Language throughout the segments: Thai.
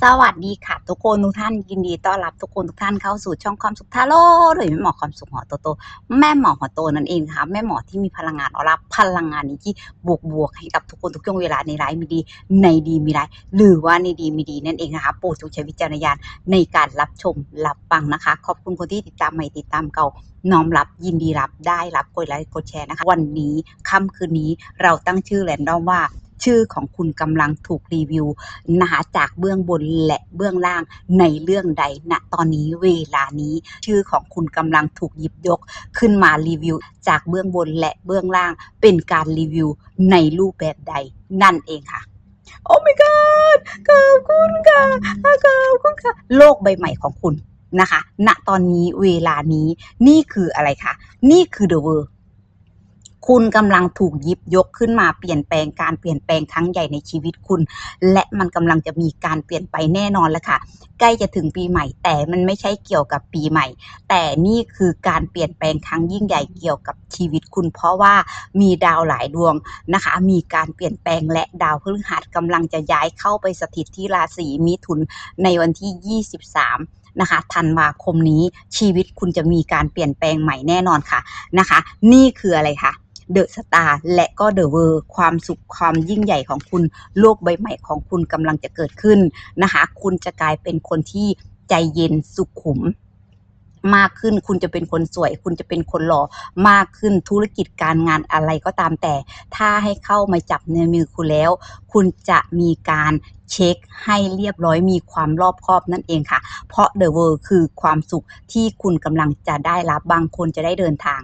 สวัสดีค่ะ ทุกคนทุกท่านยินดีต้อนรับทุกคนทุกท่านเข้าสู่ช่องความสุขทาโร่หรือแม่หมอความสุขหอโตโต แม่หมอหอโตนั่นเองค่ะแม่หมอที่มีพลังงานออร่าพลังงานนี้ที่บวกบวกๆให้กับทุกคนทุกช่วงเวลาในร้ายมีดี ในดีมีร้ายหรือว่าในดีมีดีนั่นเองนะคะโปรดจงใช้วิจารณญาณในการรับชมรับฟังนะคะ ขอบคุณคนที่ติดตามใหม่ติดตามเก่าน้อมรับยินดีรับได้รับกดไลค์กดแชร์นะคะ วันนี้ค่ำคืนนี้เราตั้งชื่อแรนดอมว่า ชื่อของคุณกำลังถูกรีวิวนะคะจากเบื้องบนและเบื้องล่างในเรื่องใดณตอนนี้เวลานี้ ชื่อของคุณกำลังถูกหยิบยกขึ้นมารีวิว จากเบื้องบนและเบื้องล่าง เป็นการรีวิวในรูปแบบใดนั่นเองค่ะโอ้ my god ขอบคุณค่ะขอบคุณค่ะ โลกใบใหม่ของคุณนะคะ ณ ตอนนี้เวลานี้ นี่คืออะไรคะ นี่คือ the world คุณกำลังถูกยิบยกขึ้นมาเปลี่ยนแปลงการเปลี่ยนแปลงครั้งใหญ่ในชีวิตคุณ และมันกำลังจะมีการเปลี่ยนไปแน่นอนแล้วค่ะ ใกล้จะถึงปีใหม่ แต่มันไม่ใช่เกี่ยวกับปีใหม่ แต่นี่คือการเปลี่ยนแปลงครั้งยิ่งใหญ่เกี่ยวกับชีวิตคุณ เพราะว่ามีดาวหลายดวงนะคะ มีการเปลี่ยนแปลงและดาวพฤหัสกำลังจะย้ายเข้าไปสถิตที่ราศีมิถุนในวันที่ 23นะคะธันวาคมนี้ชีวิตคุณจะมีการเปลี่ยนแปลงใหม่แน่นอนค่ะนะคะ นี่คืออะไรคะ เดอะสตาร์และก็เดอะเวอร์ความสุขความยิ่งใหญ่ของคุณโลกใบใหม่ของคุณกำลังจะเกิดขึ้นนะคะคุณจะกลายเป็นคนที่ใจเย็นสุขุมมากขึ้นคุณจะเป็นคนสวย คุณจะเป็นคนหล่อมากขึ้นธุรกิจการงานอะไรก็ตามแต่ ถ้าให้เข้ามาจับในมือคุณแล้ว คุณจะมีการเช็คให้เรียบร้อยมีความรอบคอบนั่นเองค่ะ เพราะ The World คือความสุขที่คุณกำลังจะได้รับบางคนจะได้เดินทาง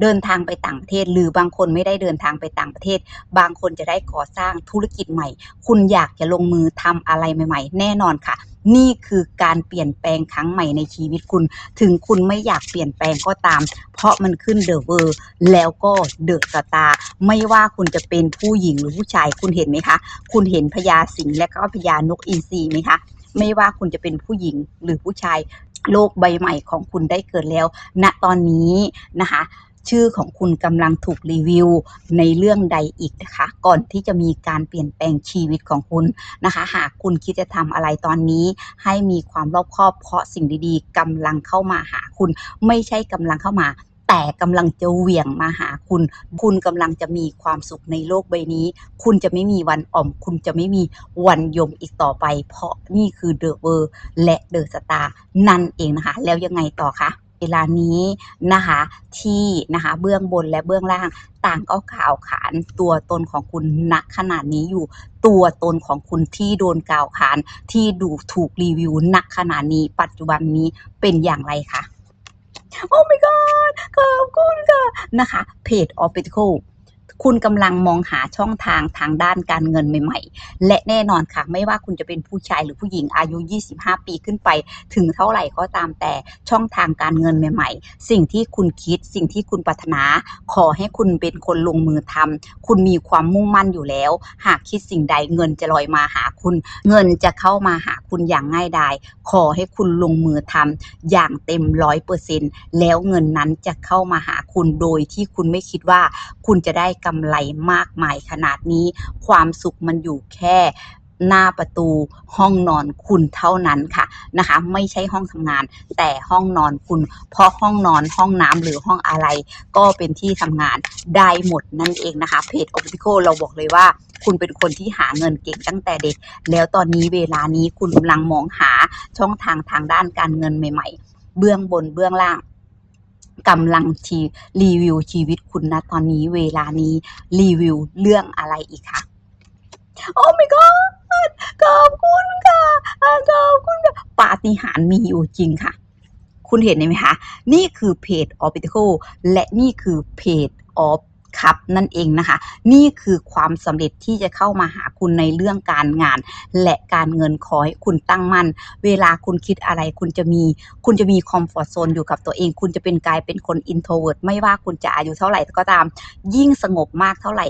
เดินทางไปต่างประเทศ หรือบางคนไม่ได้เดินทางไปต่างประเทศ บางคนจะได้ก่อสร้างธุรกิจใหม่ คุณอยากจะลงมือทำอะไรใหม่ ๆ แน่นอนค่ะ นี่คือการเปลี่ยนแปลงครั้งใหม่ในชีวิตคุณ ถึงคุณไม่อยากเปลี่ยนแปลงก็ตาม เพราะมันขึ้นเดอะเวอร์แล้วก็เดอะสตาร์ไม่ว่าคุณจะเป็นผู้หญิงหรือผู้ชายคุณเห็นไหมคะ คุณเห็นพญาสิงห์และก็พญานกอินทรีไหมคะไม่ว่าคุณจะเป็นผู้หญิงหรือผู้ชายโลกใบใหม่ของคุณได้เกิดแล้ว ณ ตอนนี้นะคะ ชื่อของคุณกำลังถูกรีวิวในเรื่องใดอีกนะคะ ก่อนที่จะมีการเปลี่ยนแปลงชีวิตของคุณนะคะ หากคุณคิดจะทำอะไรตอนนี้ ให้มีความรอบคอบเพราะสิ่งดีๆกำลังเข้ามาหาคุณ ไม่ใช่กำลังเข้ามาแต่กำลังจะเหวี่ยงมาหาคุณ คุณกำลังจะมีความสุขในโลกใบนี้ คุณจะไม่มีวันอ่อม คุณจะไม่มีวันยมอีกต่อไป เพราะนี่คือเดอะเวอร์และเดอะสตาร์นั่นเองนะคะ แล้วยังไงต่อคะ ลานี้นะคะที่นะคะเบื้องบนและเบื้องล่างต่างก็กล่าวขานตัวตนของคุณณขนาดนี้อยู่ตัวตนของคุณที่โดนกล่าวขานที่ดูถูกรีวิวณขณะนี้ปัจจุบันนี้เป็นอย่างไรคะโอ้ my god ขอบคุณค่ะนะคะเพจ o f f i c i a l คุณกำลังมองหาช่องทางทางด้านการเงินใหม่ ๆ และแน่นอนค่ะ ไม่ว่าคุณจะเป็นผู้ชายหรือผู้หญิงอายุ 25 ปีขึ้นไป ถึงเท่าไหร่ก็ตามแต่ช่องทางการเงินใหม่ ๆ สิ่งที่คุณคิดสิ่งที่คุณปรารถนา ขอให้คุณเป็นคนลงมือทำคุณมีความมุ่งมั่นอยู่แล้ว หากคิดสิ่งใดเงินจะลอยมาหาคุณ เงินจะเข้ามาหา คุณอย่างง่ายดาย ขอให้คุณลงมือทำอย่างเต็มร้อยเปอร์เซ็นแล้วเงินนั้นจะเข้ามาหาคุณโดยที่คุณไม่คิดว่า คุณจะได้กำไรมากมายขนาดนี้ ความสุขมันอยู่แค่ หน้าประตูห้องนอนคุณเท่านั้นค่ะนะคะ ไม่ใช่ห้องทำงาน แต่ห้องนอนคุณ เพราะห้องนอนห้องน้ำหรือห้องอะไร ก็เป็นที่ทำงานได้หมดนั่นเองนะคะเพจ o p t i c a l เราบอกเลยว่าคุณเป็นคนที่หาเงินเก่งตั้งแต่เด็ก แล้วตอนนี้เวลานี้คุณกำลังมองหาช่องทางทางด้านการเงินใหม่ ๆ เบื้องบนเบื้องล่างกำลังชีรีวิวชีวิตคุณนะตอนนี้เวลานี้รีวิวเรื่องอะไรอีกคะ โอ้ my god ขอบคุณค่ะขอบคุณค่ะปาฏิหาริย์มีอยู่จริงค่ะ คุณเห็นไหมคะ นี่คือเพจ o f f i c i a l และนี่คือเพจ of ครับนั่นเองนะคะ นี่คือความสำเร็จที่จะเข้ามาหาคุณในเรื่องการงาน และการเงินขอให้คุณตั้งมั่น เวลาคุณคิดอะไรคุณจะมี คุณจะมีคอมฟอร์ z โซนอยู่กับตัวเอง คุณจะเป็นกลายเป็นคนอินโทรเวิร์ดไม่ว่าคุณจะอายุเท่าไหร่ก็ตาม ยิ่งสงบมากเท่าไหร่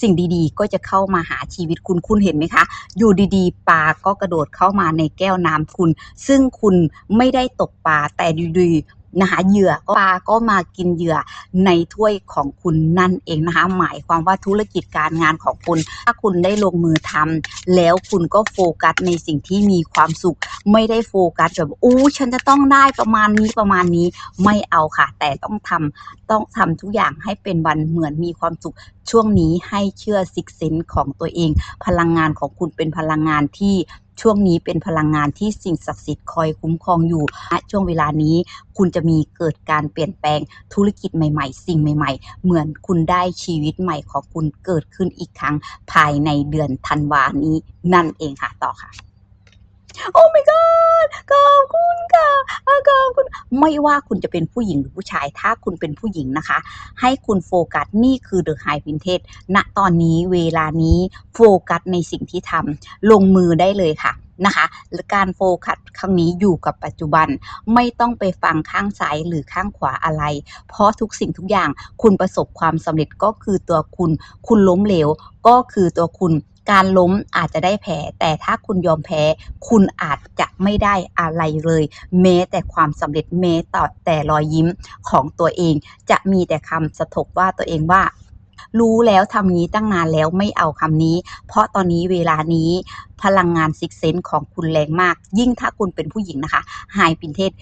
สิ่งดีๆ ก็จะเข้ามาหาชีวิตคุณคุณเห็นไหมคะ อยู่ดีๆ ปลาก็กระโดดเข้ามาในแก้วน้ำคุณ ซึ่งคุณไม่ได้ตกปลาแต่ดีๆ นะคะเหยื่อก็ปลาก็มากินเหยื่อในถ้วยของคุณนั่นเองนะคะหมายความว่าธุรกิจการงานของคุณ ถ้าคุณได้ลงมือทำแล้วคุณก็โฟกัสในสิ่งที่มีความสุข ไม่ได้โฟกัสแบบอู้ฉันจะต้องได้ประมาณนี้ประมาณนี้ไม่เอาค่ะ แต่ต้องทำต้องทำทุกอย่างให้เป็นวันเหมือนมีความสุขช่วงนี้ให้เชื่อซิกเซนของตัวเอง พลังงานของคุณเป็นพลังงานที่ ช่วงนี้เป็นพลังงานที่สิ่งศักดิ์สิทธิ์คอยคุ้มครองอยู่ณช่วงเวลานี้คุณจะมีเกิดการเปลี่ยนแปลงธุรกิจใหม่ ๆ สิ่งใหม่ ๆ เหมือนคุณได้ชีวิตใหม่ของคุณเกิดขึ้นอีกครั้งภายในเดือนธันวานี้นั่นเองค่ะต่อค่ะ โอ้ my god ขอบคุณค่ะขอบคุณ ไม่ว่าคุณจะเป็นผู้หญิงหรือผู้ชาย ถ้าคุณเป็นผู้หญิงนะคะ ให้คุณโฟกัส นี่คือ The High Vintage ณตอนนี้เวลานี้โฟกัสในสิ่งที่ทำลงมือได้เลยค่ะนะคะและการโฟกัสครั้งนี้อยู่กับปัจจุบัน ไม่ต้องไปฟังข้างซ้ายหรือข้างขวาอะไร เพราะทุกสิ่งทุกอย่างคุณประสบความสำเร็จก็คือตัวคุณ คุณล้มเหลวก็คือตัวคุณ การล้มอาจจะได้แผล แต่ถ้าคุณยอมแพ้ คุณอาจจะไม่ได้อะไรเลย แม้แต่ความสำเร็จแม้ต่อแต่รอยยิ้มของตัวเอง จะมีแต่คำสะทกว่าตัวเองว่ารู้แล้วทำนี้ตั้งนานแล้วไม่เอาคำนี้ เพราะตอนนี้เวลานี้พลังงานซิกเซนของคุณแรงมาก ยิ่งถ้าคุณเป็นผู้หญิงนะคะไฮปินเทศ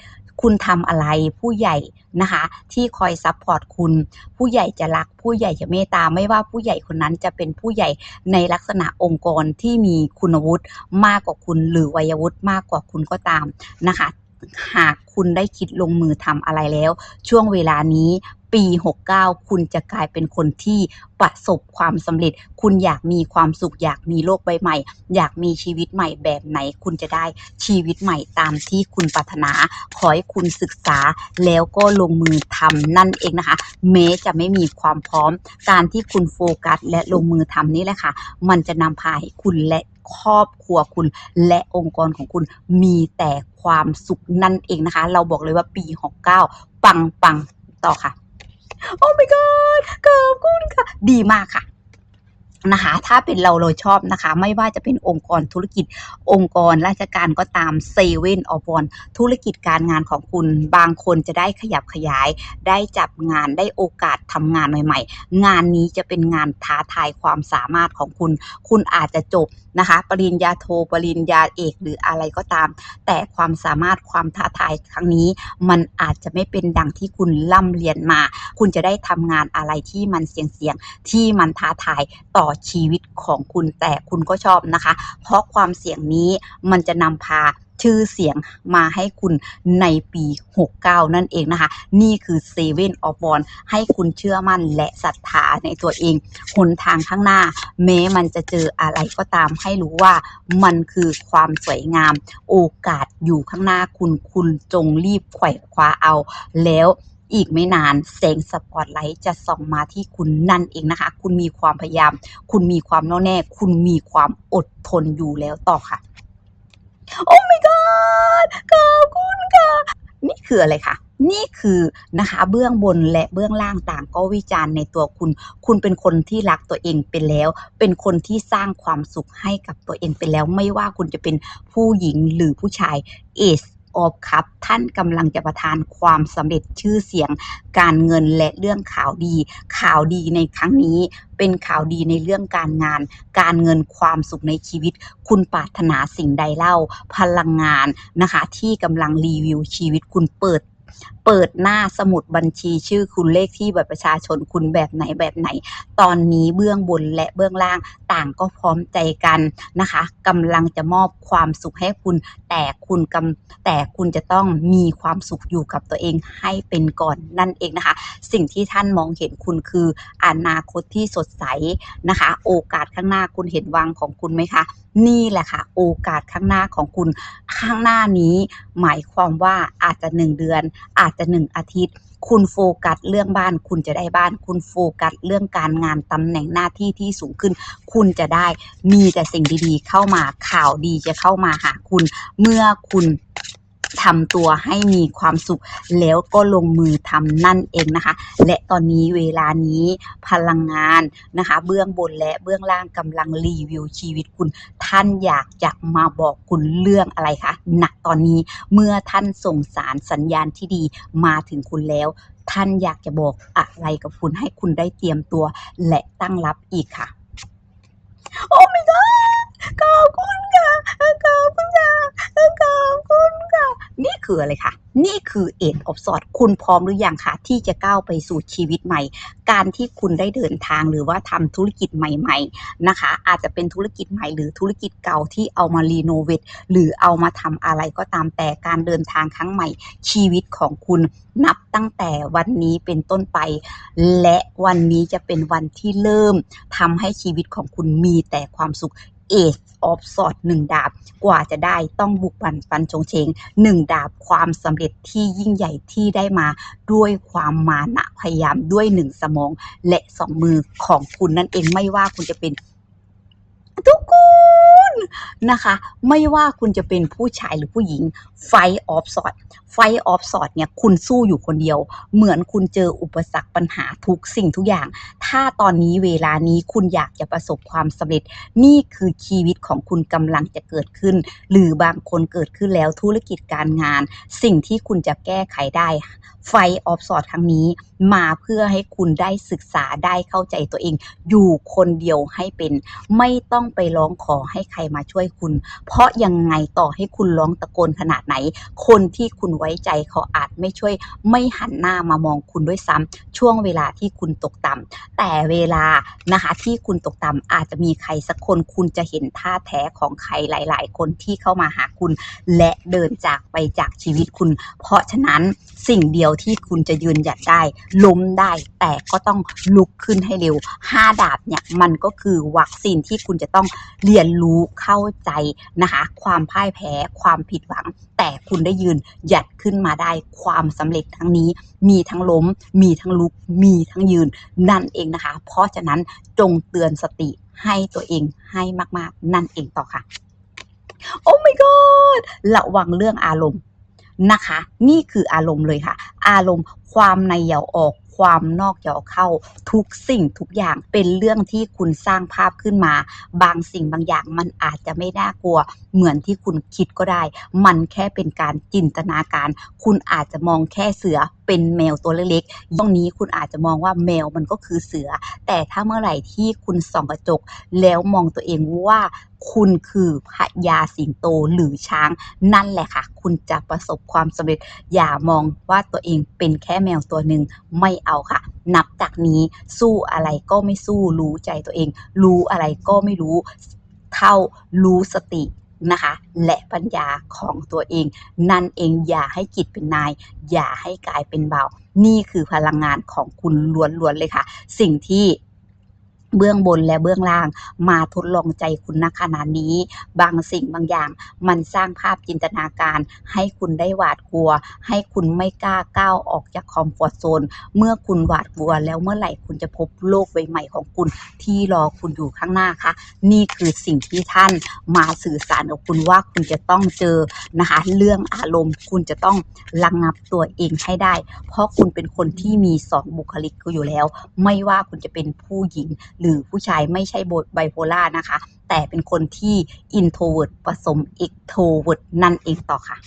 คุณทำอะไรผู้ใหญ่นะคะ ที่คอยซัพพอร์ตคุณ ผู้ใหญ่จะรัก ผู้ใหญ่จะเมตตา ไม่ว่าผู้ใหญ่คนนั้นจะเป็นผู้ใหญ่ในลักษณะองค์กรที่มีคุณวุฒิมากกว่าคุณ หรือวัยวุฒิมากกว่าคุณก็ตามนะคะ หากคุณได้คิดลงมือทำอะไรแล้ว ช่วงเวลานี้ปี 69 คุณจะกลายเป็นคนที่ประสบความสำเร็จ คุณอยากมีความสุข อยากมีโลกใบใหม่ อยากมีชีวิตใหม่แบบไหน คุณจะได้ชีวิตใหม่ตามที่คุณปรารถนา ขอให้คุณศึกษาแล้วก็ลงมือทำนั่นเองนะคะ แม้จะไม่มีความพร้อม การที่คุณโฟกัส และลงมือทำนี่แหละค่ะ มันจะนำพาให้คุณและครอบครัวคุณและองค์กรของคุณมีแต่ความสุขนั่นเองนะคะ เราบอกเลยว่าปี 69 ปังปังต่อค่ะ โอ้ my god ขอบคุณค่ะ ดีมากค่ะ นะคะถ้าเป็นเราเราชอบนะคะไม่ว่าจะเป็นองค์กรธุรกิจองค์กรราชการก็ตามเซเว่นอวอนธุรกิจการงานของคุณบางคนจะได้ขยับขยาย ได้จับงานได้โอกาสทำงานใหม่ ๆ งานนี้จะเป็นงานท้าทายความสามารถของคุณ คุณอาจจะจบนะคะ ปริญญาโทปริญญาเอกหรืออะไรก็ตาม แต่ความสามารถความท้าทายครั้งนี้ มันอาจจะไม่เป็นดังที่คุณล่ำเรียนมา คุณจะได้ทำงานอะไรที่มันเสี่ยงๆที่มันท้าทายต่อชีวิตของคุณแต่คุณก็ชอบนะคะ เพราะความเสี่ยงนี้มันจะนำพาชื่อเสียงมาให้คุณในปี 69 นั่นเองนะคะ นี่คือเซเว่นออฟบอลให้คุณเชื่อมั่นและศรัทธาในตัวเองหนทางข้างหน้า แม้มันจะเจออะไรก็ตามให้รู้ว่ามันคือความสวยงาม โอกาสอยู่ข้างหน้าคุณคุณจงรีบไขว่คว้าเอาแล้ว อีกไม่นานแสงสปอตไลท์จะส่องมาที่คุณนั่นเองนะคะ คุณมีความพยายาม คุณมีความแน่วแน่ คุณมีความอดทนอยู่แล้วต่อค่ะ โอ้ my god ขอบคุณค่ะนี่คืออะไรคะนี่คือนะคะเบื้องบนและเบื้องล่างต่างก็วิจารณ์ในตัวคุณ คุณเป็นคนที่รักตัวเองเป็นแล้ว เป็นคนที่สร้างความสุขให้กับตัวเองเป็นแล้ว ไม่ว่าคุณจะเป็นผู้หญิงหรือผู้ชายเอส ออฟครับ ท่านกำลังจะประทานความสำเร็จชื่อเสียง การเงินและเรื่องข่าวดี ข่าวดีในครั้งนี้เป็นข่าวดีในเรื่องการงาน การเงินความสุขในชีวิต คุณปรารถนาสิ่งใดเล่า พลังงานนะคะ ที่กำลังรีวิวชีวิตคุณเปิด เปิดหน้าสมุดบัญชีชื่อคุณเลขที่บัตรประชาชนคุณแบบไหนแบบไหน ตอนนี้เบื้องบนและเบื้องล่างต่างก็พร้อมใจกันนะคะกำลังจะมอบความสุขให้คุณ แต่คุณกำแต่คุณจะต้องมีความสุขอยู่กับตัวเองให้เป็นก่อนนั่นเองนะคะ สิ่งที่ท่านมองเห็นคุณคืออนาคตที่สดใสนะคะ โอกาสข้างหน้าคุณเห็นวังของคุณไหมคะนี่แหละค่ะ โอกาสข้างหน้าของคุณข้างหน้านี้ หมายความว่าอาจจะหนึ่งเดือน อาจจะหนึ่งอาทิตย์ คุณโฟกัสเรื่องบ้าน คุณจะได้บ้าน คุณโฟกัสเรื่องการงานตำแหน่งหน้าที่ที่สูงขึ้น คุณจะได้มีแต่สิ่งดีๆ เข้ามาข่าวดีจะเข้ามาหาคุณ เมื่อคุณทำตัวให้มีความสุขแล้วก็ลงมือทำนั่นเองนะคะ และตอนนี้เวลานี้พลังงานนะคะ เบื้องบนและเบื้องล่างกำลังรีวิวชีวิตคุณ ท่านอยากจะมาบอกคุณเรื่องอะไรคะณตอนนี้เมื่อท่านส่งสารสัญญาณที่ดีมาถึงคุณแล้ว ท่านอยากจะบอกอะไรกับคุณให้คุณได้เตรียมตัว และตั้งรับอีกค่ะ โอ้ my god ขอบคุณค่ะขอบคุณค่ะขอบคุณค่ะ นี่คืออะไรคะนี่คือเอ็ดออฟสอดคุณพร้อมหรือยังคะที่จะก้าวไปสู่ชีวิตใหม่ การที่คุณได้เดินทางหรือว่าทำธุรกิจใหม่ ๆนะคะ อาจจะเป็นธุรกิจใหม่ หรือธุรกิจเก่าที่เอามารีโนเวทหรือเอามาทำอะไรก็ตามแต่การเดินทางครั้งใหม่ ชีวิตของคุณนับตั้งแต่วันนี้เป็นต้นไป และวันนี้จะเป็นวันที่เริ่มทำให้ชีวิตของคุณมีแต่ความสุข เอชออฟสอดหนึ่งดาบ กว่าจะได้ต้องบุกบันฟันชงเชงหนึ่งดาบความสำเร็จที่ยิ่งใหญ่ที่ได้มาด้วยความมานะพยายามด้วยหนึ่งสมองและสองมือของคุณนั่นเองไม่ว่าคุณจะเป็น ทุกคนนะคะ ไม่ว่าคุณจะเป็นผู้ชายหรือผู้หญิง ไฟออฟสอดไฟออฟสอดเนี่ยคุณสู้อยู่คนเดียว เหมือนคุณเจออุปสรรคปัญหาทุกสิ่งทุกอย่าง ถ้าตอนนี้เวลานี้คุณอยากจะประสบความสำเร็จ นี่คือชีวิตของคุณกำลังจะเกิดขึ้น หรือบางคนเกิดขึ้นแล้วธุรกิจการงาน สิ่งที่คุณจะแก้ไขได้ ไฟออฟสอดครั้งนี้ มาเพื่อให้คุณได้ศึกษาได้เข้าใจตัวเอง อยู่คนเดียวให้เป็น ไม่ต้องไปร้องขอให้ใครมาช่วยคุณ เพราะยังไงต่อให้คุณร้องตะโกนขนาดไหน คนที่คุณไว้ใจเขาอาจไม่ช่วย ไม่หันหน้ามามองคุณด้วยซ้ำช่วงเวลาที่คุณตกต่ำแต่เวลานะคะที่คุณตกต่ำอาจจะมีใครสักคนคุณจะเห็นท่าแท้ของใครหลาย ๆ คนที่เข้ามาหาคุณ และเดินจากไปจากชีวิตคุณ เพราะฉะนั้นสิ่งเดียวที่คุณจะยืนหยัดได้ ล้มได้ แต่ก็ต้องลุกขึ้นให้เร็ว 5 ดาบเนี่ยมันก็คือวัคซีนที่คุณจะต้องเรียนรู้เข้าใจนะคะ ความพ่ายแพ้ความผิดหวัง แต่คุณได้ยืนหยัดขึ้นมาได้ความสำเร็จทั้งนี้ มีทั้งล้ม มีทั้งลุก มีทั้งยืนนั่นเองนะคะ เพราะฉะนั้นจงเตือนสติให้ตัวเองให้มากๆ นั่นเองต่อค่ะ โอ้ my god ระวังเรื่องอารมณ์ นะคะ นี่คืออารมณ์เลยค่ะ อารมณ์ความในอย่าออกความนอกอย่าเข้าทุกสิ่งทุกอย่างเป็นเรื่องที่คุณสร้างภาพขึ้นมา บางสิ่งบางอย่างมันอาจจะไม่น่ากลัว เหมือนที่คุณคิดก็ได้ มันแค่เป็นการจินตนาการ คุณอาจจะมองแค่เสือ เป็นแมวตัวเล็กๆตรงนี้คุณอาจจะมองว่าแมวมันก็คือเสือ แต่ถ้าเมื่อไหร่ที่คุณส่องกระจก แล้วมองตัวเองว่าคุณคือพญาสิงโตหรือช้าง นั่นแหละค่ะ คุณจะประสบความสำเร็จ อย่ามองว่าตัวเองเป็นแค่แมวตัวหนึ่งไม่เอาค่ะ นับจากนี้สู้อะไรก็ไม่สู้รู้ใจตัวเอง รู้อะไรก็ไม่รู้ เท่ารู้สติ นะคะ และปัญญาของตัวเอง นั่นเองอย่าให้จิตเป็นนาย อย่าให้กายเป็นเบา นี่คือพลังงานของคุณล้วนๆเลยค่ะ สิ่งที่ เบื้องบนและเบื้องล่างมาทดลองใจคุณณขณะนี้ บางสิ่งบางอย่างมันสร้างภาพจินตนาการ ให้คุณได้หวาดกลัว ให้คุณไม่กล้าก้าวออกจากคอมฟอร์ทโซนเมื่อคุณหวาดกลัวแล้วเมื่อไหร่คุณจะพบโลกใบใหม่ของคุณที่รอคุณอยู่ข้างหน้าคะนี่คือสิ่งที่ท่านมาสื่อสารกับคุณว่าคุณจะต้องเจอนะคะเรื่องอารมณ์ คุณจะต้องระงงับตัวเองให้ได้ เพราะคุณเป็นคนที่มีสองบุคลิกอยู่แล้ว ไม่ว่าคุณจะเป็นผู้หญิงหรือผู้ชายไม่ใช่บทไบโพล่านะคะ แต่เป็นคนที่ introvert ผสม extrovert นั่นเองต่อค่ะ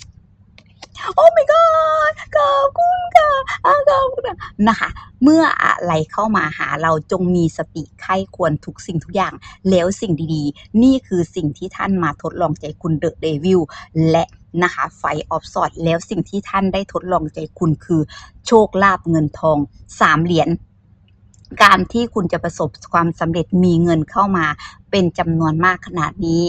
โอ้ my god ขอบคุณค่ะอาขอบคุณนะคะ เมื่ออะไรเข้ามาหาเราจงมีสติไข้ควรทุกสิ่งทุกอย่าง แล้วสิ่งดีๆ นี่คือสิ่งที่ท่านมาทดลองใจคุณเดอะเดวิลและนะคะไฟออฟสอดแล้วสิ่งที่ท่านได้ทดลองใจคุณคือ โชคลาภเงินทองสามเหรียญ การที่คุณจะประสบความสำเร็จมีเงินเข้ามาเป็นจำนวนมากขนาดนี้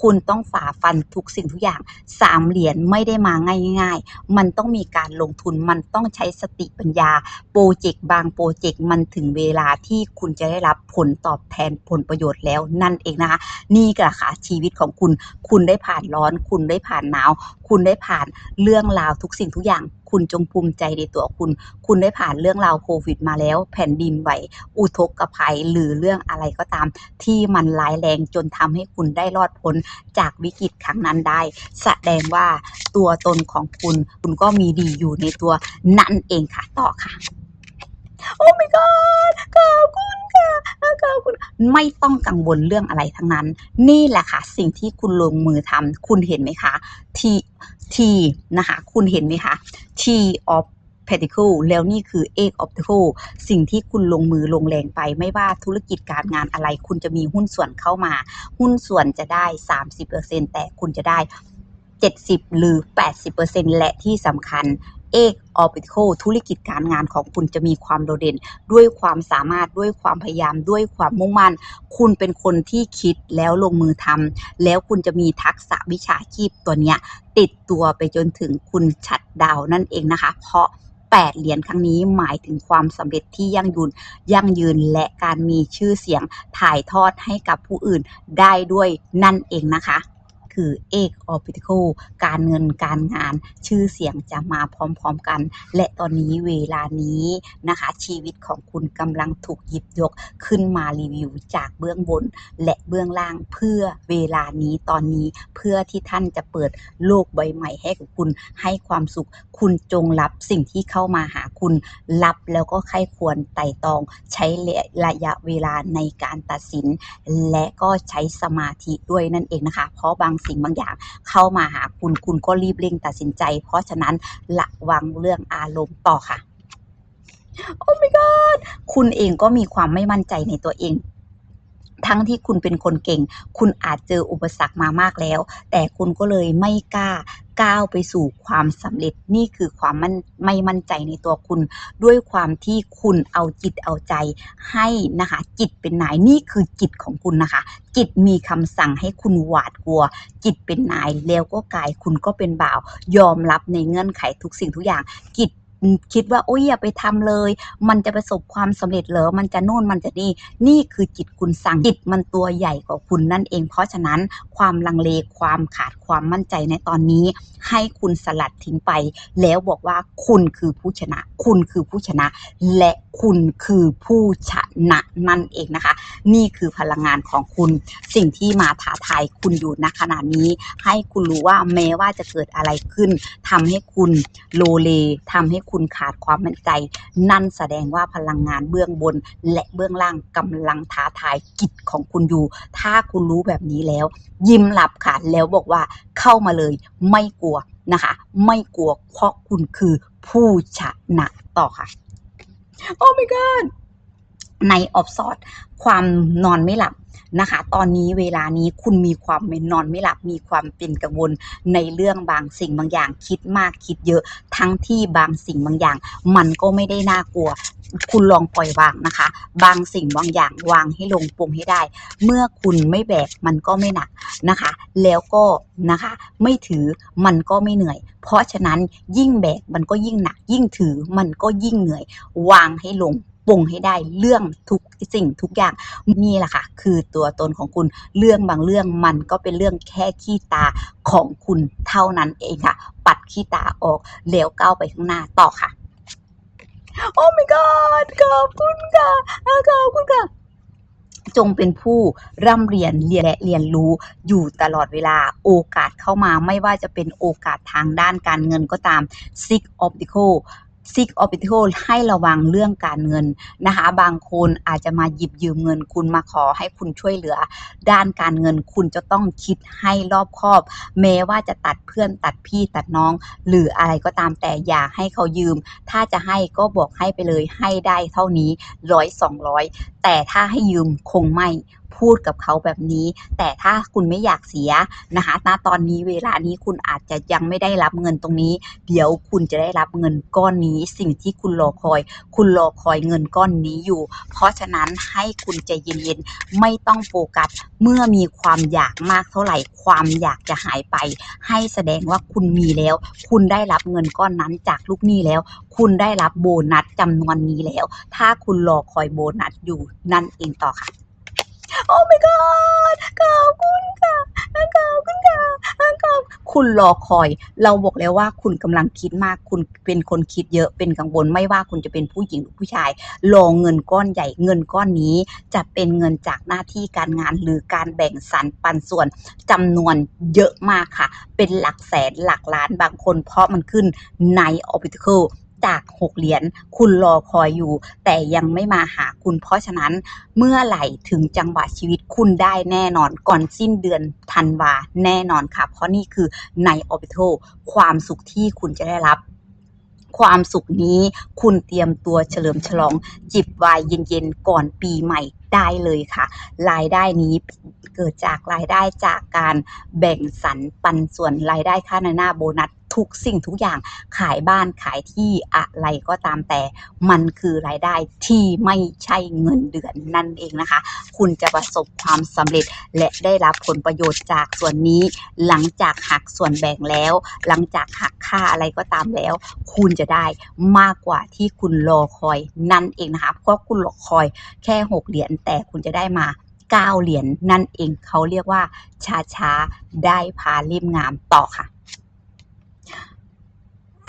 คุณต้องฝ่าฟันทุกสิ่งทุกอย่างสามเหรียญไม่ได้มาง่ายๆ มันต้องมีการลงทุนมันต้องใช้สติปัญญา โปรเจกต์บางโปรเจกต์มันถึงเวลาที่คุณจะได้รับผลตอบแทนผลประโยชน์แล้วนั่นเองนะคะนี่ก็ค่ะชีวิตของคุณ คุณได้ผ่านร้อน คุณได้ผ่านหนาว คุณได้ผ่านเรื่องราวทุกสิ่งทุกอย่าง คุณจงภูมิใจในตัวคุณ คุณได้ผ่านเรื่องราวโควิดมาแล้ว แผ่นดินไหว อุทกภัย หรือเรื่องอะไรก็ตาม ที่มันร้ายแรงจนทำให้คุณได้รอดพ้นจากวิกฤตครั้งนั้นได้ แสดงว่าตัวตนของคุณ คุณก็มีดีอยู่ในตัวนั่นเองค่ะ ต่อค่ะ โอ้ my god ขอบคุณค่ะขอบคุณ ไม่ต้องกังวลเรื่องอะไรทั้งนั้น นี่แหละค่ะ สิ่งที่คุณลงมือทำคุณเห็นไหมคะ T T นะคะ คุณเห็นไหมคะ T of Pentacle แล้วนี่คือ egg of Pentacle สิ่งที่คุณลงมือลงแรงไป ไม่ว่าธุรกิจการงานอะไร คุณจะมีหุ้นส่วนเข้ามา หุ้นส่วนจะได้ 30%แต่คุณจะได้ 70 หรือ 80%และที่สำคัญ เอกออปิโคธุรกิจการงานของคุณจะมีความโดดเด่น ด้วยความสามารถด้วยความพยายามด้วยความมุ่งมั่น คุณเป็นคนที่คิดแล้วลงมือทำแล้วคุณจะมีทักษะวิชาชีพตัวเนี้ย ติดตัวไปจนถึงคุณชัดดาวนั่นเองนะคะ เพราะ8เหรียญครั้งนี้หมายถึงความสำเร็จที่ยั่งยืน ยั่งยืนและการมีชื่อเสียงถ่ายทอดให้กับผู้อื่นได้ด้วยนั่นเองนะคะ คือเอกออปิโคการเงินการงาน ชื่อเสียงจะมาพร้อมๆกัน และตอนนี้เวลานี้นะคะ ชีวิตของคุณกำลังถูกหยิบยกขึ้นมารีวิวจากเบื้องบน และเบื้องล่างเพื่อเวลานี้ตอนนี้เพื่อที่ท่านจะเปิดโลกใบใหม่ให้กับคุณให้ความสุข คุณจงรับสิ่งที่เข้ามาหาคุณ รับแล้วก็ใครควรไต่ตองใช้ระยะเวลาในการตัดสิน และก็ใช้สมาธิด้วยนั่นเองนะคะ เพราะบางสิ่งบางอย่าง เข้ามาหาคุณคุณก็รีบเร่งตัดสินใจ เพราะฉะนั้นระวังเรื่องอารมณ์ต่อค่ะโอ้ my god คุณเองก็มีความไม่มั่นใจในตัวเอง ทั้งที่คุณเป็นคนเก่ง คุณอาจเจออุปสรรคมามากแล้ว แต่คุณก็เลยไม่กล้าก้าวไปสู่ความสำเร็จนี่คือความมันไม่มั่นใจในตัวคุณ ด้วยความที่คุณเอาจิตเอาใจให้นะคะ จิตเป็นนายนี่คือจิตของคุณนะคะ จิตมีคำสั่งให้คุณหวาดกลัว จิตเป็นนายแล้วก็กายคุณก็เป็นบ่าว ยอมรับในเงื่อนไขทุกสิ่งทุกอย่างจิต คิดว่าโอ้ยอย่าไปทำเลย มันจะประสบความสำเร็จเหรอ มันจะโน่นมันจะนี่ นี่คือจิตคุณสั่งจิตมันตัวใหญ่กว่าคุณนั่นเอง เพราะฉะนั้นความลังเลความขาดความมั่นใจในตอนนี้ ให้คุณสลัดทิ้งไป แล้วบอกว่าคุณคือผู้ชนะ คุณคือผู้ชนะ และคุณคือผู้ชนะนั่นเองนะคะ นี่คือพลังงานของคุณ สิ่งที่มาท้าทายคุณอยู่ณขณะนี้ ให้คุณรู้ว่าแม้ว่าจะเกิดอะไรขึ้นทำให้คุณโลเลทำให้คุณขาดความมั่นใจ นั่นแสดงว่าพลังงานเบื้องบน และเบื้องล่างกำลังท้าทายกิจของคุณอยู่ ถ้าคุณรู้แบบนี้แล้ว ยิ้มหลับค่ะแล้วบอกว่าเข้ามาเลยไม่กลัวนะคะ ไม่กลัวเพราะคุณคือผู้ชนะต่อค่ะ โอ้ my god ในออฟซอดความนอนไม่หลับ นะคะ ตอนนี้เวลานี้คุณมีความเป็นอนไม่หลับมีความเป็นกังวลในเรื่องบางสิ่งบางอย่างคิดมากคิดเยอะ ทั้งที่บางสิ่งบางอย่าง มันก็ไม่ได้น่ากลัวคุณลองปล่อยวางนะคะ บางสิ่งบางอย่างวางให้ลงปลงให้ได้ เมื่อคุณไม่แบกมันก็ไม่หนักนะคะ แล้วก็นะคะ ไม่ถือมันก็ไม่เหนื่อย เพราะฉะนั้นยิ่งแบกมันก็ยิ่งหนัก ยิ่งถือมันก็ยิ่งเหนื่อย วางให้ลง ปลงให้ได้เรื่องทุกสิ่งทุกอย่างนี่แหละค่ะ คือตัวตนของคุณเรื่องบางเรื่องมันก็เป็นเรื่องแค่ขี้ตาของคุณเท่านั้นเองค่ะ ปัดขี้ตาออกแล้วก้าวไปข้างหน้าต่อค่ะ โอ้ my god ขอบคุณค่ะขอบคุณค่ะจงเป็นผู้ร่ำเรียนเรียนและเรียนรู้อยู่ตลอดเวลาโอกาสเข้ามาไม่ว่าจะเป็นโอกาสทางด้านการเงินก็ตาม Six Optical Six Optical ให้ระวังเรื่องการเงินนะคะ บางคนอาจจะมาหยิบยืมเงินคุณมาขอให้คุณช่วยเหลือ ด้านการเงินคุณจะต้องคิดให้รอบคอบ แม้ว่าจะตัดเพื่อนตัดพี่ตัดน้อง หรืออะไรก็ตามแต่อย่าให้เขายืม ถ้าจะให้ก็บอกให้ไปเลยให้ได้เท่านี้ร้อยสองร้อยแต่ถ้าให้ยืมคงไม่ พูดกับเขาแบบนี้ แต่ถ้าคุณไม่อยากเสียนะคะณตอนนี้เวลานี้คุณอาจจะยังไม่ได้รับเงินตรงนี้ เดี๋ยวคุณจะได้รับเงินก้อนนี้ สิ่งที่คุณรอคอย คุณรอคอยเงินก้อนนี้อยู่ เพราะฉะนั้นให้คุณใจเย็นๆไม่ต้องโฟกัสเมื่อมีความอยากมากเท่าไหร่ ความอยากจะหายไป ให้แสดงว่าคุณมีแล้ว คุณได้รับเงินก้อนนั้นจากลูกหนี้แล้ว คุณได้รับโบนัสจำนวนนี้แล้ว ถ้าคุณรอคอยโบนัสอยู่นั่นเองต่อค่ะ โอ้ my god ขอบคุณค่ะขอบคุณค่ะขอบคุณคุณรอคอย เราบอกแล้วว่าคุณกำลังคิดมาก คุณเป็นคนคิดเยอะเป็นกังวลไม่ว่าคุณจะเป็นผู้หญิงหรือผู้ชายรอเงินก้อนใหญ่เงินก้อนนี้ จะเป็นเงินจากหน้าที่การงานหรือการแบ่งสรรปันส่วนจำนวนเยอะมากค่ะ เป็นหลักแสนหลักล้านบางคน เพราะมันขึ้นใน Optical จาก6เหรียญคุณรอคอยอยู่ แต่ยังไม่มาหาคุณ เพราะฉะนั้นเมื่อไหร่ถึงจังหวะชีวิตคุณได้แน่นอนก่อนสิ้นเดือนธันวาแน่นอนค่ะ เพราะนี่คือใน Orbital ความสุขที่คุณจะได้รับความสุขนี้คุณเตรียมตัวเฉลิมฉลอง จิบไวายเย็นๆ ก่อนปีใหม่ได้เลยค่ะ รายได้นี้เกิดจากรายได้จากการแบ่งสรรปันส่วนรายได้ค่าในหน้าโบนัส ทุกสิ่งทุกอย่างขายบ้านขายที่อะไรก็ตามแต่มันคือรายได้ที่ไม่ใช่เงินเดือนนั่นเองนะคะ คุณจะประสบความสำเร็จและได้รับผลประโยชน์จากส่วนนี้ หลังจากหักส่วนแบ่งแล้ว หลังจากหักค่าอะไรก็ตามแล้ว คุณจะได้มากกว่าที่คุณรอคอยนั่นเองนะคะเพราะคุณรอคอยแค่ 6 เหรียญแต่คุณจะได้มา9เหรียญนั่นเองเขาเรียกว่าช้าช้าได้พาเล่มงามต่อค่ะ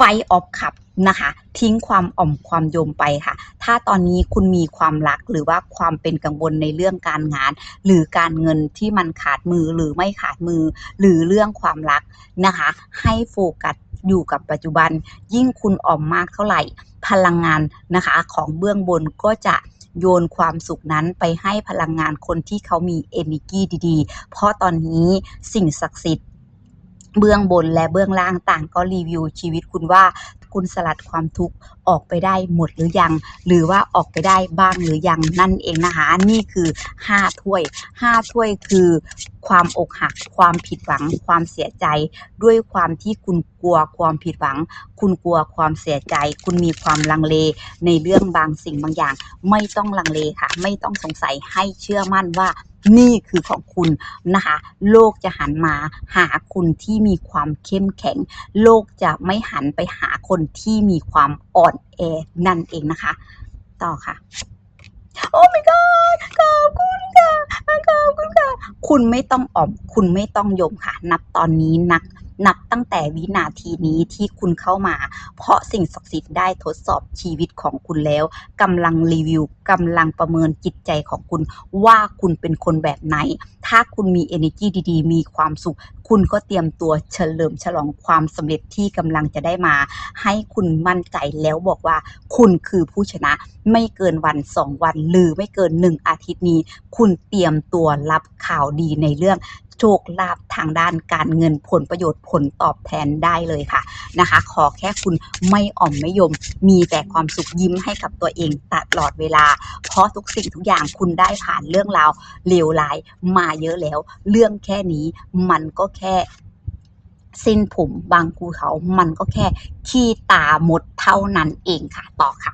ไฟออฟคับนะคะ ทิ้งความอ่อมความโยมไปค่ะ ถ้าตอนนี้คุณมีความรักหรือว่าความเป็นกังวลในเรื่องการงาน หรือการเงินที่มันขาดมือหรือไม่ขาดมือ หรือเรื่องความรักนะคะ ให้โฟกัสอยู่กับปัจจุบัน ยิ่งคุณอ่อมมากเท่าไหร่ พลังงานนะคะของเบื้องบนก็จะโยนความสุขนั้นไปให้พลังงานคนที่เขามี energy ดี ๆ เพราะตอนนี้สิ่งศักดิ์สิทธิ์ เบื้องบนและเบื้องล่างต่างก็รีวิวชีวิตคุณว่าคุณสลัดความทุกข์ออกไปได้หมดหรือยัง หรือว่าออกไปได้บ้างหรือยังนั่นเองนะคะนี่คือ 5 ถ้วย 5 ถ้วยคือความอกหัก ความผิดหวัง ความเสียใจ ด้วยความที่คุณกลัวความผิดหวัง คุณกลัวความเสียใจ คุณมีความลังเลในเรื่องบางสิ่งบางอย่าง ไม่ต้องลังเลค่ะ ไม่ต้องสงสัยให้เชื่อมั่นว่า นี่คือของคุณนะคะ โลกจะหันมาหาคุณที่มีความเข้มแข็ง โลกจะไม่หันไปหาคนที่มีความอ่อนแอนั่นเองนะคะ ต่อค่ะ โอ้ my god ขอบคุณค่ะขอบคุณค่ะ คุณไม่ต้องอ่อม คุณไม่ต้องยมค่ะ นับตอนนี้นัก นับตั้งแต่วินาทีนี้ที่คุณเข้ามา เพราะสิ่งศักดิ์สิทธิ์ได้ทดสอบชีวิตของคุณแล้วกำลังรีวิวกำลังประเมินจิตใจของคุณ ว่าคุณเป็นคนแบบไหน ถ้าคุณมี energy ดีๆ มีความสุข คุณก็เตรียมตัวเฉลิมฉลองความสำเร็จที่กำลังจะได้มา ให้คุณมั่นใจแล้วบอกว่า คุณคือผู้ชนะ ไม่เกินวันสองวัน หรือไม่เกินหนึ่งอาทิตย์นี้ คุณเตรียมตัวรับข่าวดีในเรื่อง โชคลาภทางด้านการเงินผลประโยชน์ผลตอบแทนได้เลยค่ะนะคะ ขอแค่คุณไม่อ่อมไม่ยม มีแต่ความสุขยิ้มให้กับตัวเองตลอดเวลา เพราะทุกสิ่งทุกอย่างคุณได้ผ่านเรื่องราวเลวร้ายมาเยอะแล้ว เรื่องแค่นี้มันก็แค่เส้นผมบางภูเขา มันก็แค่ขี้ตาหมดเท่านั้นเองค่ะ ต่อค่ะ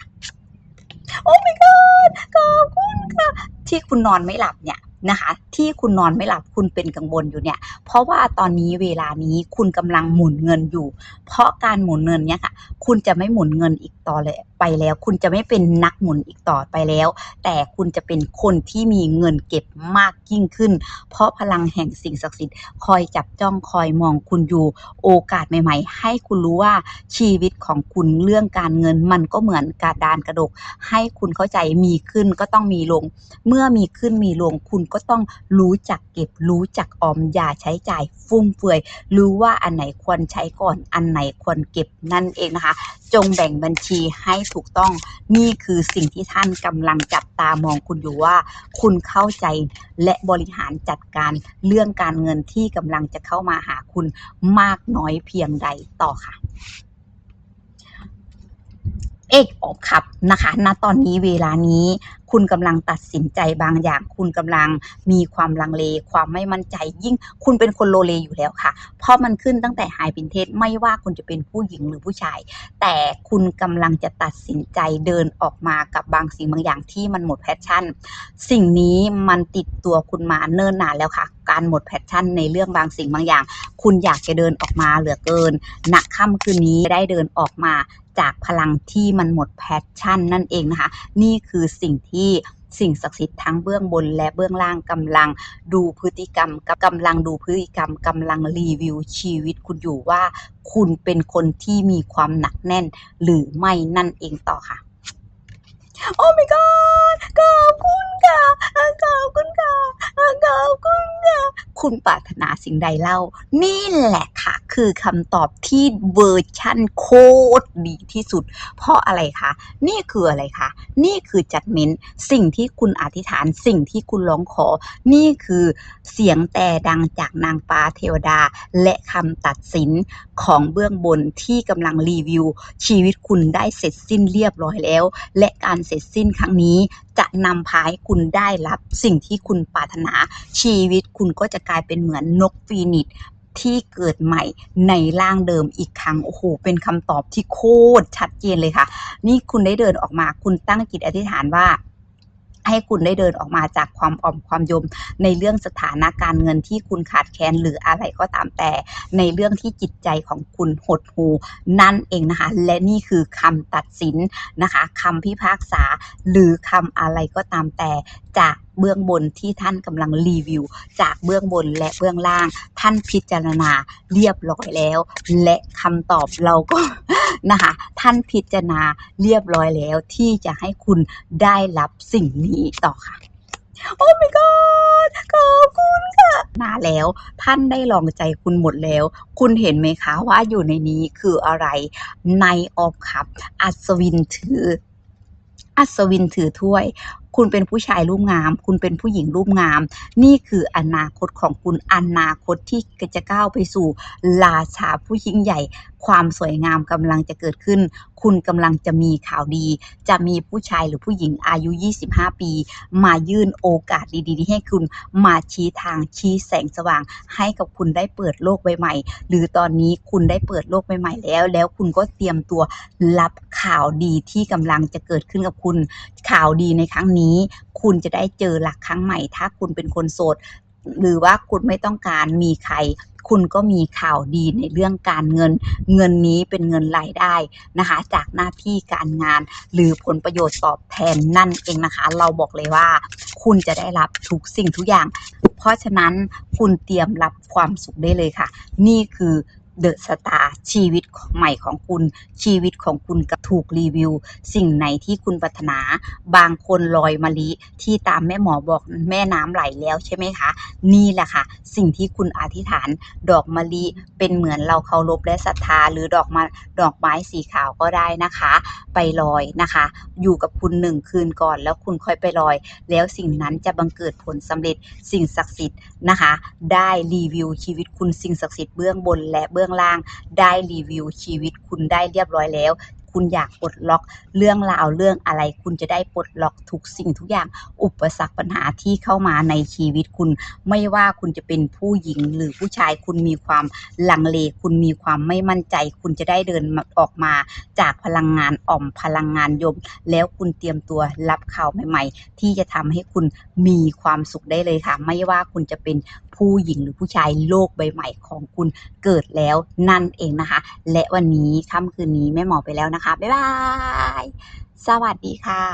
โอ้ my god ขอบคุณค่ะ ที่คุณนอนไม่หลับเนี่ย นะคะ ที่คุณนอนไม่หลับคุณเป็นกังวลอยู่เนี่ย ราะว่าตอนนี้เวลานี้คุณกำลังหมุนเงินอยู่ เพราะการหมุนเงินเนี่ยค่ะ คุณจะไม่หมุนเงินอีกต่อเลยไปแล้ว คุณจะไม่เป็นนักหมุนอีกต่อไปแล้ว แต่คุณจะเป็นคนที่มีเงินเก็บมากยิ่งขึ้น เพราะพลังแห่งสิ่งศักดิ์สิทธิ์คอยจับจ้องคอยมองคุณอยู่ โอกาสใหม่ ๆ ให้คุณรู้ว่าชีวิตของคุณเรื่องการเงินมันก็เหมือนกระดานกระดก ให้คุณเข้าใจมีขึ้นก็ต้องมีลง เมื่อมีขึ้นมีลงคุณก็ต้องรู้จักเก็บรู้จักออมอย่าใช้จ่ายฟุ่มเฟือย รู้ว่าอันไหนควรใช้ก่อน อันไหนควรเก็บนั่นเองนะคะ จงแบ่งบัญชีให้ถูกต้อง นี่คือสิ่งที่ท่านกำลังจับตามองคุณอยู่ว่า คุณเข้าใจและบริหารจัดการเรื่องการเงินที่กำลังจะเข้ามาหาคุณมากน้อยเพียงใดต่อค่ะ กออกขับนะคะณตอนนี้เวลานี้คุณกำลังตัดสินใจบางอย่าง คุณกำลังมีความลังเล ความไม่มั่นใจ ยิ่งคุณเป็นคนโลเลอยู่แล้วค่ะ เพราะมันขึ้นตั้งแต่หายเป็นเทศไม่ว่าคุณจะเป็นผู้หญิงหรือผู้ชาย แต่คุณกำลังจะตัดสินใจเดินออกมากับบางสิ่งบางอย่างที่มันหมดแพชชั่น สิ่งนี้มันติดตัวคุณมาเนิ่นนานแล้วค่ะ การหมดแพชชั่นในเรื่องบางสิ่งบางอย่าง คุณอยากจะเดินออกมาเหลือเกินณค่ำคืนนี้ได้เดินออกมา จากพลังที่มันหมดแพชชั่นนั่นเองนะคะ นี่คือสิ่งที่สิ่งศักดิ์สิทธิ์ทั้งเบื้องบนและเบื้องล่างกำลังดูพฤติกรรมกับกำลังดูพฤติกรรมกำลังรีวิวชีวิตคุณอยู่ว่า คุณเป็นคนที่มีความหนักแน่น หรือไม่นั่นเองต่อค่ะ โอ้ my god ขอบคุณค่ะขอบคุณค่ะขอบคุณค่ะ คุณปรารถนาสิ่งใดเล่า นี่แหละค่ะ คือคำตอบที่เวอร์ชั่นโคตรดีที่สุด เพราะอะไรคะ นี่คืออะไรคะ นี่คือจัดเม้นสิ่งที่คุณอธิษฐานสิ่งที่คุณร้องขอ นี่คือเสียงแต่ดังจากนางฟ้าเทวดา และคำตัดสินของเบื้องบนที่กำลังรีวิว ชีวิตคุณได้เสร็จสิ้นเรียบร้อยแล้ว และการเสร็จสิ้นครั้งนี้จะนำพาให้คุณได้รับสิ่งที่คุณปรารถนา ชีวิตคุณก็จะกลายเป็นเหมือนนกฟีนิกซ์ ที่เกิดใหม่ในร่างเดิมอีกครั้ง โอ้โห เป็นคำตอบที่โคตรชัดเจนเลยค่ะ นี่คุณได้เดินออกมา คุณตั้งจิตอธิษฐานว่าให้คุณได้เดินออกมาจากความอ่อมความยม ในเรื่องสถานะการเงินที่คุณขาดแคลนหรืออะไรก็ตามแต่ ในเรื่องที่จิตใจของคุณหดหูนั่นเองนะคะ และนี่คือคำตัดสินนะคะคำพิพากษาหรือคำอะไรก็ตามแต่ จากเบื้องบนที่ท่านกำลังรีวิว จากเบื้องบนและเบื้องล่าง ท่านพิจารณาเรียบร้อยแล้ว และคำตอบเราก็นะคะท่านพิจารณาเรียบร้อยแล้วที่จะให้คุณได้รับสิ่งนี้ต่อค่ะโอ้ my god ขอบคุณค่ะมาแล้ว ท่านได้ลองใจคุณหมดแล้ว คุณเห็นไหมคะว่าอยู่ในนี้คืออะไรในออฟคัพอัศวินถือ อัศวินถือถ้วย คุณเป็นผู้ชายรูปงาม คุณเป็นผู้หญิงรูปงาม นี่คืออนาคตของคุณอนาคตที่จะก้าวไปสู่ราชาผู้ยิ่งใหญ่ความสวยงามกำลังจะเกิดขึ้น คุณกำลังจะมีข่าวดี จะมีผู้ชายหรือผู้หญิงอายุ 25 ปี มายื่นโอกาสดีๆให้คุณมาชี้ทางชี้แสงสว่าง ให้กับคุณได้เปิดโลกใบใหม่ หรือตอนนี้คุณได้เปิดโลกใบใหม่แล้ว แล้วคุณก็เตรียมตัวรับข่าวดีที่กำลังจะเกิดขึ้นกับคุณ ข่าวดีในครั้งนี้ คุณจะได้เจอหลักครั้งใหม่ ถ้าคุณเป็นคนโสด หรือว่าคุณไม่ต้องการมีใคร คุณก็มีข่าวดีในเรื่องการเงิน เงินนี้เป็นเงินรายได้นะคะ จากหน้าที่การงาน หรือผลประโยชน์ตอบแทนนั่นเองนะคะ เราบอกเลยว่า คุณจะได้รับทุกสิ่งทุกอย่าง เพราะฉะนั้นคุณเตรียมรับความสุขได้เลยค่ะ นี่คือ เดอะสตาร์ชีวิตใหม่ของคุณ ชีวิตของคุณกับถูกรีวิว สิ่งไหนที่คุณปรารถนา บางคนลอยมะลิที่ตามแม่หมอบอกแม่น้ำไหลแล้วใช่ไหมคะ นี่แหละค่ะ สิ่งที่คุณอธิษฐาน ดอกมะลิเป็นเหมือนเราเคารพและศรัทธา หรือดอกมาดอกไม้สีขาวก็ได้นะคะ ไปลอยนะคะ อยู่กับคุณหนึ่งคืนก่อน แล้วคุณค่อยไปลอย แล้วสิ่งนั้นจะบังเกิดผลสำเร็จสิ่งศักดิ์สิทธิ์นะคะ ได้รีวิวชีวิตคุณสิ่งศักดิ์สิทธิ์เบื้องบนและเบื้องล่างได้รีวิวชีวิตคุณได้เรียบร้อยแล้ว คุณอยากปลดล็อกเรื่องราวเรื่องอะไร คุณจะได้ปลดล็อกทุกสิ่งทุกอย่างอุปสรรคปัญหาที่เข้ามาในชีวิตคุณ ไม่ว่าคุณจะเป็นผู้หญิงหรือผู้ชายคุณมีความลังเล คุณมีความไม่มั่นใจ คุณจะได้เดินออกมาจากพลังงานอ่อมพลังงานยม แล้วคุณเตรียมตัวรับข่าวใหม่ ๆ ที่จะทำให้คุณมีความสุขได้เลยค่ะ ไม่ว่าคุณจะเป็น ผู้หญิงหรือผู้ชายโลกใบใหม่ของคุณเกิดแล้วนั่นเองนะคะ และวันนี้ค่ำคืนนี้แม่หมอไปแล้วนะคะ บ๊ายบาย สวัสดีค่ะ